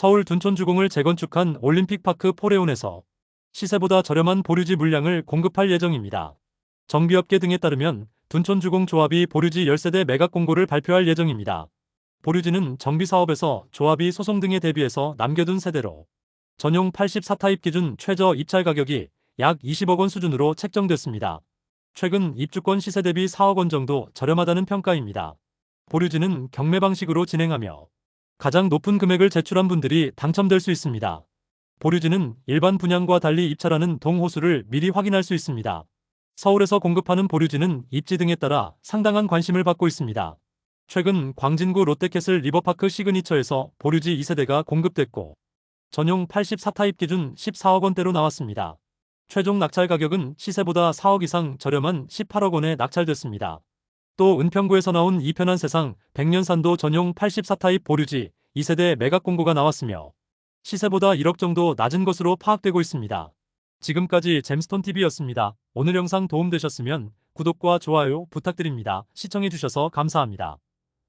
서울 둔촌주공을 재건축한 올림픽파크 포레온에서 시세보다 저렴한 보류지 물량을 공급할 예정입니다. 정비업계 등에 따르면 둔촌주공 조합이 보류지 10세대 매각 공고를 발표할 예정입니다. 보류지는 정비사업에서 조합이 소송 등에 대비해서 남겨둔 세대로 전용 84타입 기준 최저 입찰 가격이 약 20억 원 수준으로 책정됐습니다. 최근 입주권 시세 대비 4억 원 정도 저렴하다는 평가입니다. 보류지는 경매 방식으로 진행하며 가장 높은 금액을 제출한 분들이 당첨될 수 있습니다. 보류지는 일반 분양과 달리 입찰하는 동호수를 미리 확인할 수 있습니다. 서울에서 공급하는 보류지는 입지 등에 따라 상당한 관심을 받고 있습니다. 최근 광진구 롯데캐슬 리버파크 시그니처에서 보류지 2세대가 공급됐고 전용 84타입 기준 14억 원대로 나왔습니다. 최종 낙찰 가격은 시세보다 4억 이상 저렴한 18억 원에 낙찰됐습니다. 또 은평구에서 나온 이편한 세상 100년산도 전용 84타입 보류지 2세대 매각 공고가 나왔으며 시세보다 1억 정도 낮은 것으로 파악되고 있습니다. 지금까지 잼스톤TV였습니다. 오늘 영상 도움되셨으면 구독과 좋아요 부탁드립니다. 시청해주셔서 감사합니다.